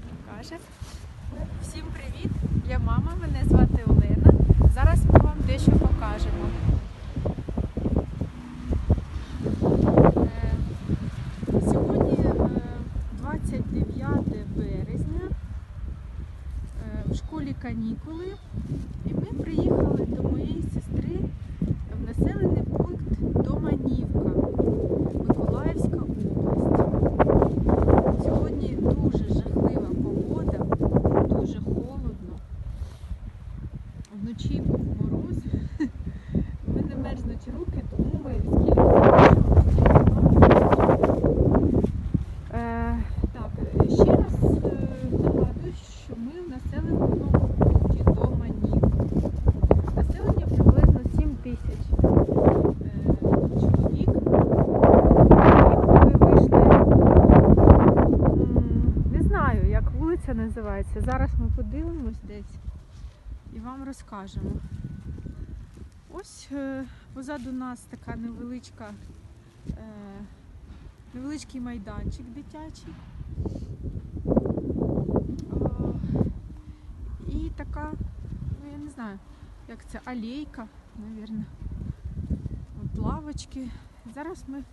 покаже. Всім привіт! Я мама, мене звати Олена. Зараз ми вам дещо покажемо. Е, сьогодні е, 29 березня е, в школі канікули і ми приїхали. Називається. Зараз ми подивимось десь і вам розкажемо. Ось е, позаду нас така невеличка, е, невеличкий майданчик дитячий. І така, ну я не знаю, як це, алейка, мабуть. От лавочки. Зараз ми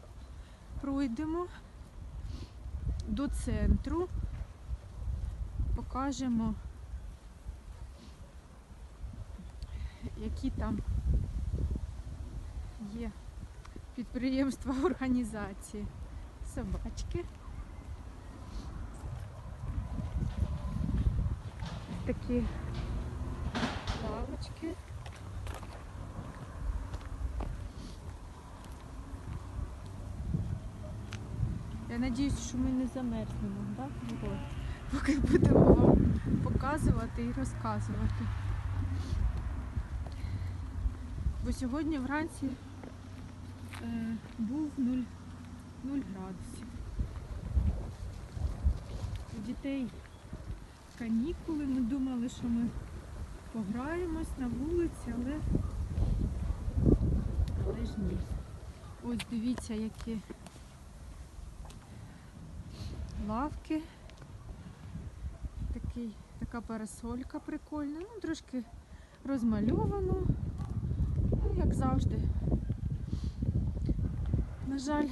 пройдемо до центру, покажемо, які там є підприємства, організації, собачки. Такі лавочки. Я надіюсь, що ми не замерзнемо, так? Поки будемо вам показувати і розказувати. Бо сьогодні вранці е, був 0, 0 градусів. У дітей канікули. Ми думали, що ми пограємось на вулиці, але, але ж ні. Ось дивіться, які лавки. Такий, така парасолька прикольна. Ну, трошки розмальовано. Ну, як завжди. На жаль,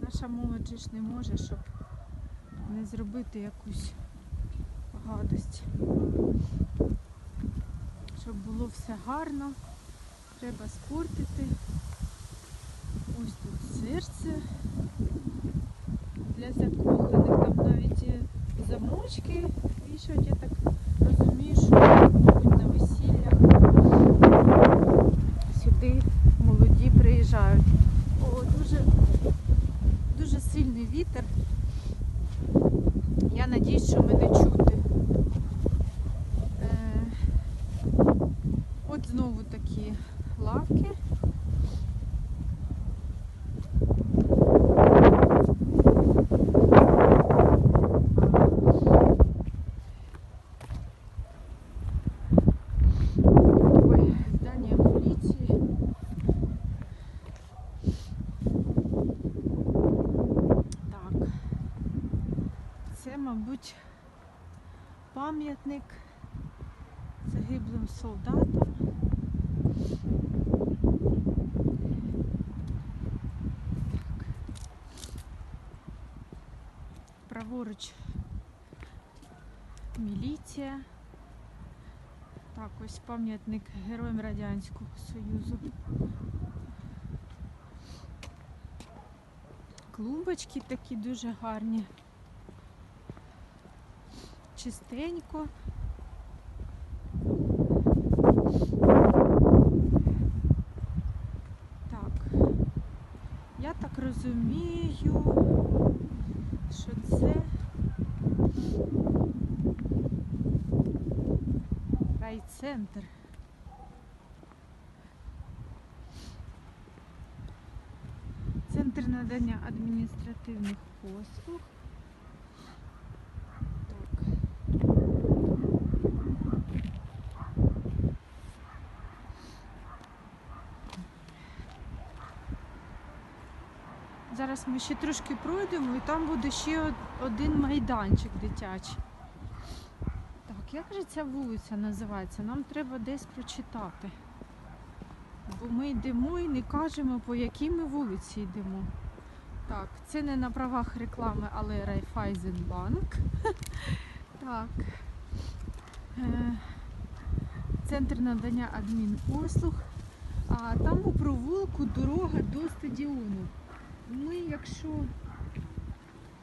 наша молодь ж не може, щоб не зробити якусь гадость. Щоб було все гарно, треба спортити. Ось тут серце для закоханих. Там навіть замочки вішають, я так розумію, що мабуть, на весіллях сюди молоді приїжджають. О, дуже, дуже сильний вітер. Я надіюсь, що мене чути. Е, От знову такі лавки. Мабуть, пам'ятник загиблим солдатам. Так. Праворуч міліція. Так, ось пам'ятник героям Радянського Союзу. Клумбочки такі дуже гарні. Чистенько. Так. Я так розумію, що це райцентр. Центр надання адміністративних послуг. Так. Зараз ми ще трошки пройдемо і там буде ще один майданчик дитячий. Так, як же ця вулиця називається? Нам треба десь прочитати. Бо ми йдемо і не кажемо, по якій ми вулиці йдемо. Так, це не на правах реклами, але Райфайзенбанк. Так. Е, Центр надання адмінпослуг. А там у провулку дорога до стадіону. Ми, якщо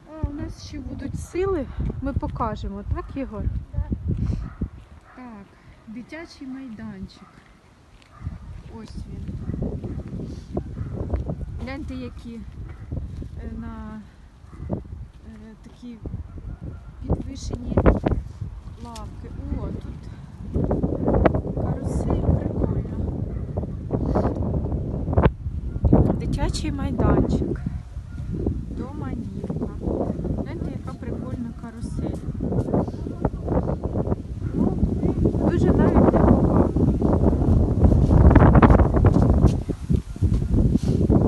а, у нас ще будуть сили, ми покажемо, так, Ігор? Так, дитячий майданчик. Ось він. Гляньте, які е, на е, такі підвишені лавки. О, тут карусель дитячий майданчик. Дома Нірка. Знаєте, яка прикольна карусель. Ну, дуже навіть не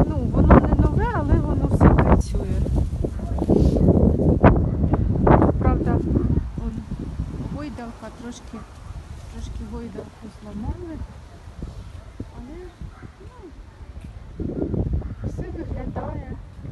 ну, Воно не нове, але воно все працює. Правда, гойдалка трошки, трошки гойдалку зламали. Але... Ну, 这个人 là.